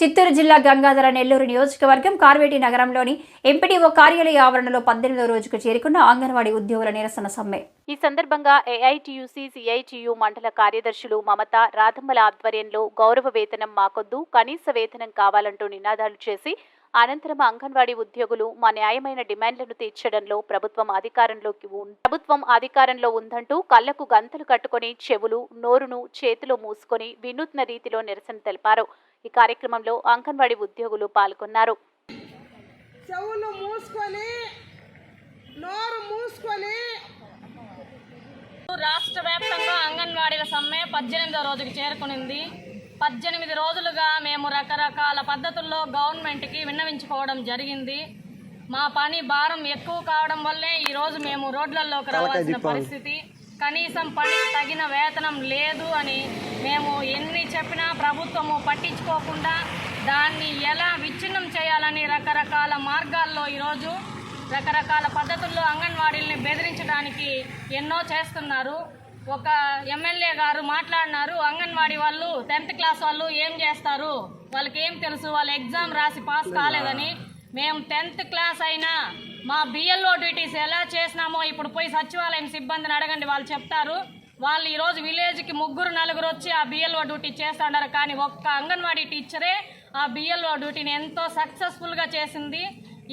చిత్తూరు జిల్లా గంగాధర నెల్లూరు నియోజకవర్గం కార్వేటి నగరంలోని ఎంపీడీఓ కార్యాలయ ఆవరణలో పద్దెనిమిదో రోజుకు చేరుకున్న అంగన్వాడీ ఉద్యోగుల నిరసన సమ్మె. ఈ సందర్భంగా ఏఐటియుసి సిఐటియు మండల కార్యదర్శులు మమత రాధమ్మల ఆధ్వర్యంలో గౌరవ వేతనం మాకొద్దు కనీస వేతనం కావాలంటూ నినాదాలు చేసి అనంతరం అంగన్వాడీ ఉద్యోగులు మా న్యాయమైన డిమాండ్లను తీర్చడంలో ప్రభుత్వం అధికారంలోకి ప్రభుత్వం అధికారంలో ఉందంటూ కళ్ళకు గంతలు కట్టుకొని చెవులు నోరును చేతిలో మూసుకొని వినూత్న రీతిలో నిరసన తెలిపారు. ఈ కార్యక్రమంలో అంగన్వాడీ ఉద్యోగులు పాల్గొన్నారు. చెవులు మూసుకొని నోరు మూసుకొని. రాష్ట్ర వ్యాప్తంగా అంగన్వాడీల సమ్మె పద్దెనిమిదో రోజుకి చేరుకునింది. పద్దెనిమిది రోజులుగా మేము రకరకాల పద్ధతుల్లో గవర్నమెంట్కి విన్నవించుకోవడం జరిగింది. మా పని భారం ఎక్కువ కావడం వల్లే ఈరోజు మేము రోడ్లలోకి రావాల్సిన పరిస్థితి. కనీసం పనికి తగిన వేతనం లేదు అని మేము ఎన్ని చెప్పినా ప్రభుత్వము పట్టించుకోకుండా దాన్ని ఎలా విచ్ఛిన్నం చేయాలని రకరకాల మార్గాల్లో ఈరోజు రకరకాల పద్ధతుల్లో అంగన్వాడీల్ని బెదిరించడానికి ఎన్నో చేస్తున్నారు. ఒక ఎమ్మెల్యే గారు మాట్లాడినారు అంగన్వాడీ వాళ్ళు టెన్త్ క్లాస్ వాళ్ళు ఏం చేస్తారు? వాళ్ళకి ఏం తెలుసు? వాళ్ళు ఎగ్జామ్ రాసి పాస్ కాలేదని. మేము టెన్త్ క్లాస్ అయినా మా బిఎల్ఓ డ్యూటీస్ ఎలా చేసినామో ఇప్పుడు పోయి సచివాలయం సిబ్బందిని అడగండి. వాళ్ళు చెప్తారు. వాళ్ళు ఈరోజు విలేజ్కి ముగ్గురు నలుగురు వచ్చి ఆ బిఎల్ఓ డ్యూటీ చేస్తున్నారు కానీ ఒక్క అంగన్వాడీ టీచరే ఆ బిఎల్ఓ డ్యూటీని ఎంతో సక్సెస్ఫుల్గా చేసింది.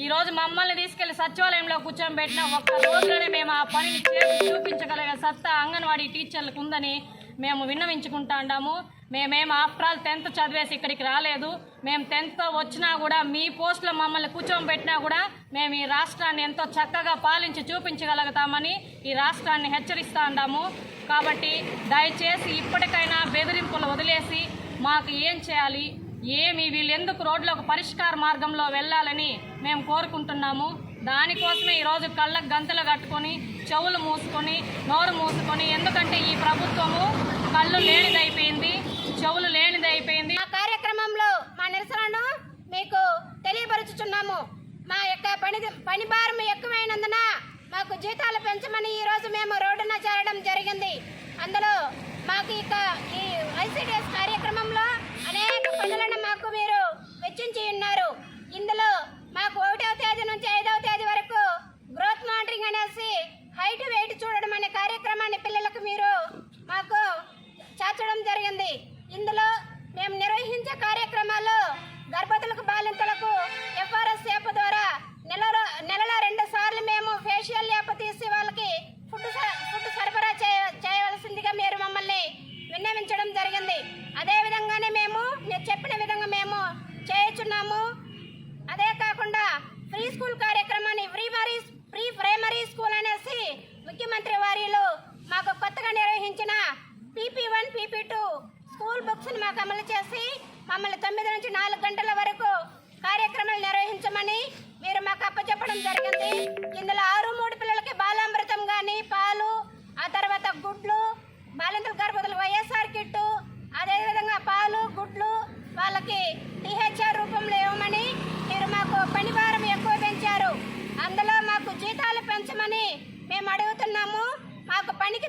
ఈరోజు మమ్మల్ని తీసుకెళ్ళి సచివాలయంలో కూర్చోబెట్టిన ఒక్క రోజులోనే మేము ఆ పనిని చేసి చూపించగలిగే సత్తా అంగన్వాడీ టీచర్లకు ఉందని మేము విన్నవించుకుంటాండాము. మేమేం ఆఫ్టర్ ఆల్ టెన్త్ చదివేసి ఇక్కడికి రాలేదు. మేము టెన్త్ వచ్చినా కూడా మీ పోస్టులో మమ్మల్ని కూర్చోబెట్టినా కూడా మేము ఈ రాష్ట్రాన్ని ఎంతో చక్కగా పాలించి చూపించగలుగుతామని ఈ రాష్ట్రాన్ని హెచ్చరిస్తా ఉన్నాము కాబట్టి దయచేసి ఇప్పటికైనా బెదిరింపులు వదిలేసి మాకు ఏం చేయాలి? ఏమి? వీళ్ళెందుకు రోడ్లకు పరిష్కార మార్గంలో వెళ్ళాలని మేము కోరుకుంటున్నాము. దానికోసమే ఈరోజు కళ్ళకు గంతలు కట్టుకొని చెవులు మూసుకొని నోరు మూసుకొని ఎందుకంటే ఈ ప్రభుత్వము కళ్ళు లేనిదైపోయింది చెవులు లేనిదైపోయింది. ఆ కార్యక్రమంలో మా నిరసనను మీకు తెలియపరుచుచున్నాము. మా యొక్క పని పని భారం ఎక్కువైనందున మాకు జీతాలు పెంచమని ఈ రోజు మేము రోడ్డున చేరడం జరిగింది. అందులో మాకు ఇక ఈ ఐసీడీఎస్ కార్యక్రమంలో బయట వెయిట్ చూడడం అనే కార్యక్రమాన్ని పిల్లలకు మీరు మాకు చేర్చడం జరిగింది. ఇందులో మేము నిర్వహించే కార్యక్రమాల్లో గర్భతులకు బాలింతలకు ఎఫ్ఆర్ఎస్ యాప్ ద్వారా నెలలో నెలలో రెండు సార్లు మేము ఫేషియల్ యాప్ తీసి వాళ్ళకి ఫుడ్ ఫుడ్ సరఫరా చేయ చేయవలసిందిగా మీరు మమ్మల్ని విన్నవించడం జరిగింది. అదే విధంగానే మేము మీరు చెప్పిన విధంగా మేము చేయుచున్నాము. అదే కాకుండా ఫ్రీ స్కూల్ కార్యక్రమం పీపీ స్కూల్ బుక్స్ని మాకు అమలు చేసి మమ్మల్ని తొమ్మిది నుంచి నాలుగు గంటల వరకు కార్యక్రమాలు నిర్వహించమని మీరు మాకు అప్పచెప్పడం జరిగింది. ఇందులో ఆరు మూడు పిల్లలకి బాలామృతం కానీ పాలు ఆ తర్వాత గుడ్లు బాలింతల గర్భవతులకు వైఎస్ఆర్ కిట్టు అదేవిధంగా పాలు గుడ్లు వాళ్ళకి టీహెచ్ఆర్ రూపంలో ఇవ్వమని మీరు మాకు పని భారం ఎక్కువ పెంచారు. అందులో మాకు జీతాలు పెంచమని మేము అడుగుతున్నాము. మాకు పనికి